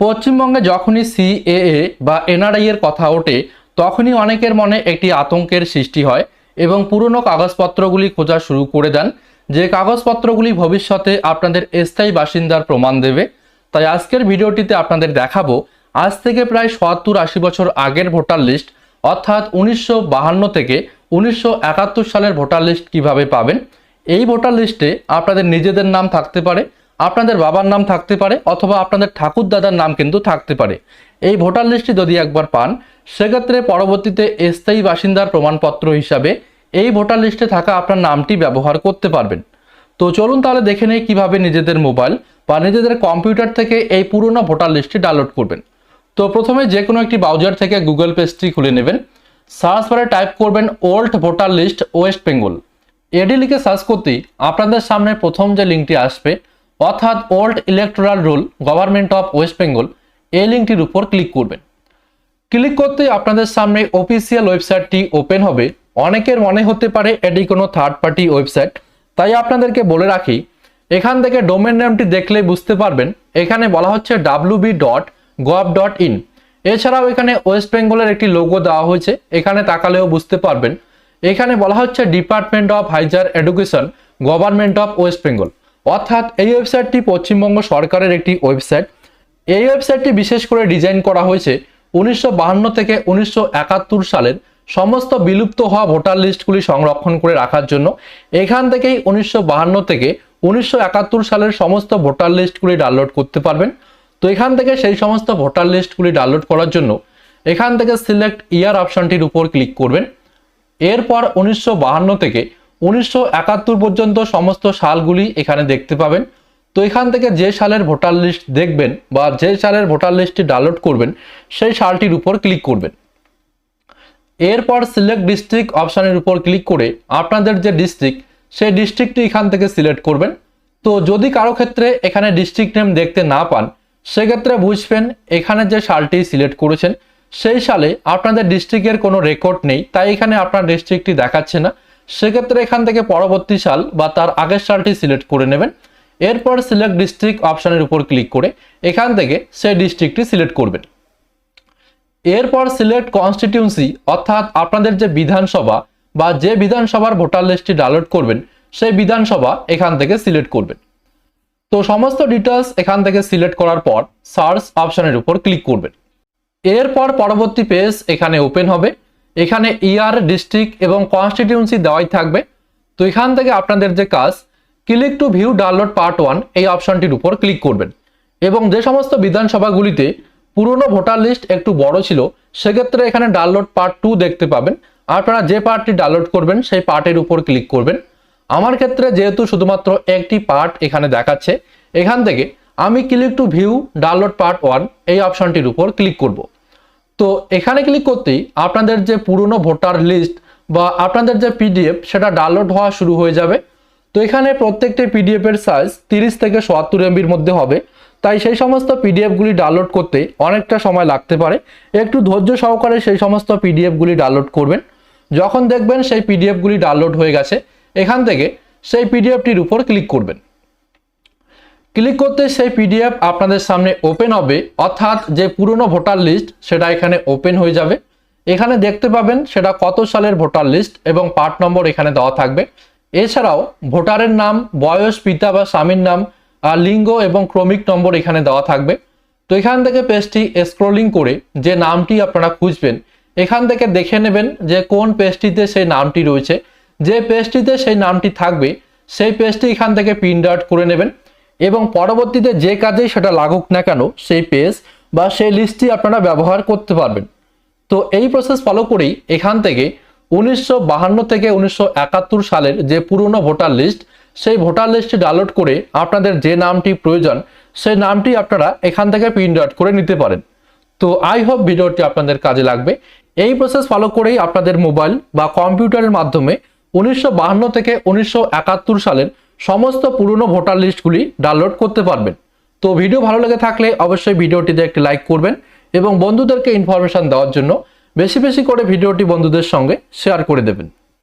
পশ্চিমবঙ্গে যখনই সিএএ বা এনআরআই এর কথা ওঠে, তখনই অনেকের মনে একটি আতঙ্কের সৃষ্টি হয় এবং পুরনো কাগজপত্রগুলি খোঁজা শুরু করে দেন, যে কাগজপত্রগুলি ভবিষ্যতে আপনাদের স্থায়ী বাসিন্দার প্রমাণ দেবে। তাই আজকের ভিডিওটিতে আপনাদের দেখাবো, আজ থেকে প্রায় সত্তর আশি বছর আগের ভোটার লিস্ট, অর্থাৎ উনিশশো থেকে উনিশশো একাত্তর সালের ভোটার লিস্ট কীভাবে পাবেন? এই ভোটার লিস্টে আপনাদের নিজেদের নাম থাকতে পারে আপনাদের বাবার নাম থাকতে পারে অথবা আপনাদের ঠাকুর দাদার নাম কিন্তু থাকতে পারে। এই ভোটার লিস্টটি যদি একবার পান, সেক্ষেত্রে পরবর্তীতে স্থায়ী বাসিন্দার প্রমাণপত্র হিসাবে এই ভোটার লিস্টে থাকা আপনার নামটি ব্যবহার করতে পারবেন। তো চলুন তাহলে দেখে নেই কীভাবে নিজেদের মোবাইল বা নিজেদের কম্পিউটার থেকে এই পুরনো ভোটার লিস্টটি ডাউনলোড করবেন। তো প্রথমে যে কোনো একটি ব্রাউজার থেকে গুগল পেজটি খুলে নেবেন। সার্চ বারে টাইপ করবেন old voter list West Bengal. AD লিখে সার্চ করতেই আপনাদের সামনে প্রথম যে লিঙ্কটি আসবে অর্থাৎ old electoral roll, government of West Bengal, এই লিঙ্কটির উপর ক্লিক করবেন। ক্লিক করতেই আপনাদের সামনে অফিসিয়াল ওয়েবসাইটটি ওপেন হবে। অনেকের মনে হতে পারে এটি কোনো থার্ড পার্টি ওয়েবসাইট। তাই আপনাদেরকে বলে রাখি, এখান থেকে ডোমেন নামটি দেখলে বুঝতে পারবেন। এখানে বলা হচ্ছে W dot gov dot in এছাড়াও এখানে ওয়েস্ট বেঙ্গলের একটি লোগো দেওয়া হয়েছে। এখানে তাকালেও বুঝতে পারবেন। এখানে বলা হচ্ছে department of higher education, government of West Bengal. অর্থাৎ এই ওয়েবসাইটটি পশ্চিমবঙ্গ সরকারের একটি ওয়েবসাইট। এই ওয়েবসাইটটি বিশেষ করে ডিজাইন করা হয়েছে উনিশশো থেকে উনিশশো একাত্তর সালের সমস্ত বিলুপ্ত হওয়া ভোটার লিস্টগুলি সংরক্ষণ করে রাখার জন্য। এখান থেকেই উনিশশো থেকে উনিশশো একাত্তর সালের সমস্ত ভোটার লিস্টগুলি ডাউনলোড করতে পারবেন। তো এখান থেকে সেই সমস্ত ভোটার লিস্টগুলি ডাউনলোড করার জন্য এখান থেকে সিলেক্ট ইয়ার অপশনটির উপর ক্লিক করবেন। এরপর উনিশশো থেকে উনিশশো একাত্তর পর্যন্ত সমস্ত সালগুলি এখানে দেখতে পাবেন। তো এখান থেকে যে সালের ভোটার লিস্ট দেখবেন বা যে সালের ভোটার লিস্টটি ডাউনলোড করবেন, সেই সালটির উপর ক্লিক করবেন। এরপর সিলেক্ট ডিস্ট্রিক্ট অপশানের উপর ক্লিক করে আপনাদের যে ডিস্ট্রিক্ট, সেই ডিস্ট্রিক্টটি এখান থেকে সিলেক্ট করবেন। তো যদি কারও ক্ষেত্রে এখানে ডিস্ট্রিক্ট নেম দেখতে না পান, সেক্ষেত্রে বুঝবেন এখানে যে সালটি সিলেক্ট করেছেন, সেই সালে আপনাদের ডিস্ট্রিক্টের কোনো রেকর্ড নেই, তাই এখানে আপনার ডিস্ট্রিক্টটি দেখাচ্ছে না। সেক্ষেত্রে এখান থেকে পরবর্তী সাল বা তার আগের সালটি সিলেক্ট করে নেবেন। এরপর সিলেক্ট ডিস্ট্রিক্ট অপশানের উপর ক্লিক করে এখান থেকে সেই ডিস্ট্রিক্টটি সিলেক্ট করবেন। এরপর সিলেক্ট কনস্টিটিউন্সি অর্থাৎ আপনাদের যে বিধানসভা বা যে বিধানসভার ভোটার লিস্টটি ডাউনলোড করবেন, সেই বিধানসভা এখান থেকে সিলেক্ট করবেন। তো সমস্ত ডিটেলস এখান থেকে সিলেক্ট করার পর সার্চ অপশানের উপর ক্লিক করবেন। এরপর পরবর্তী পেজ এখানে ওপেন হবে। এখানে ইয়ার ডিস্ট্রিক্ট এবং কনস্টিটিউন্সি দেওয়াই থাকবে। তো এখান থেকে আপনাদের যে কাজ click to view download part one এই অপশনটির উপর ক্লিক করবেন। এবং যে সমস্ত বিধানসভাগুলিতে পুরনো ভোটার লিস্ট একটু বড় ছিল, সেক্ষেত্রে এখানে ডাউনলোড পার্ট টু দেখতে পাবেন। আপনারা যে পার্টটি ডাউনলোড করবেন, সেই পার্টের উপর ক্লিক করবেন। আমার ক্ষেত্রে যেহেতু শুধুমাত্র একটি পার্ট এখানে দেখাচ্ছে, এখান থেকে আমি click to view download part one এই অপশনটির উপর ক্লিক করব। তো এখানে ক্লিক করতেই আপনাদের যে পুরনো ভোটার লিস্ট বা আপনাদের যে পিডিএফ সেটা ডাউনলোড হওয়া শুরু হয়ে যাবে। তো এখানে প্রত্যেকটি পিডিএফ এর সাইজ তিরিশ থেকে সত্তর এমবির মধ্যে হবে। তাই সেই সমস্ত পিডিএফগুলি ডাউনলোড করতে অনেকটা সময় লাগতে পারে। একটু ধৈর্য সহকারে সেই সমস্ত পিডিএফগুলি ডাউনলোড করবেন। যখন দেখবেন সেই পিডিএফগুলি ডাউনলোড হয়ে গেছে, এখান থেকে সেই পিডিএফটির উপর ক্লিক করবেন। ক্লিক করতে সেই পিডিএফ আপনাদের সামনে ওপেন হবে, অর্থাৎ যে পুরনো ভোটার লিস্ট সেটা এখানে ওপেন হয়ে যাবে। এখানে দেখতে পাবেন সেটা কত সালের ভোটার লিস্ট এবং পার্ট নম্বর এখানে দেওয়া থাকবে। এছাড়াও ভোটারের নাম, বয়স, পিতা বা স্বামীর নাম লিঙ্গ এবং ক্রমিক নম্বর এখানে দেওয়া থাকবে। তো এখান থেকে পেজটি স্ক্রলিং করে যে নামটি আপনারা খুঁজবেন, এখান থেকে দেখে নেবেন যে কোন পেজটিতে সেই নামটি রয়েছে। যে পেজটিতে সেই নামটি থাকবে, সেই পেজটি এখান থেকে প্রিন্ট আউট করে নেবেন। এবং পরবর্তীতে যে কাজেই সেটা লাগুক না কেন, সেই পেজ বা সেই লিস্টটি আপনারা ব্যবহার করতে পারবেন। তো এই প্রসেস ফলো করেই এখান থেকে উনিশশো থেকে উনিশশো একাত্তর সালের যে পুরনো ভোটার লিস্ট সেই ভোটার লিস্টটি ডাউনলোড করে আপনাদের যে নামটি প্রয়োজন, সেই নামটি আপনারা এখান থেকে প্রিন্ট আউট করে নিতে পারেন। তো আই হোপ ভিডিওটি আপনাদের কাজে লাগবে। এই প্রসেস ফলো করেই আপনাদের মোবাইল বা কম্পিউটারের মাধ্যমে উনিশশো থেকে উনিশশো একাত্তর সালের সমস্ত পুরনো ভোটার লিস্টগুলি ডাউনলোড করতে পারবেন। তো ভিডিও ভালো লেগে থাকলে অবশ্যই ভিডিওটিতে একটি লাইক করবেন এবং বন্ধুদেরকে ইনফরমেশান দেওয়ার জন্য বেশি বেশি করে ভিডিওটি বন্ধুদের সঙ্গে শেয়ার করে দেবেন।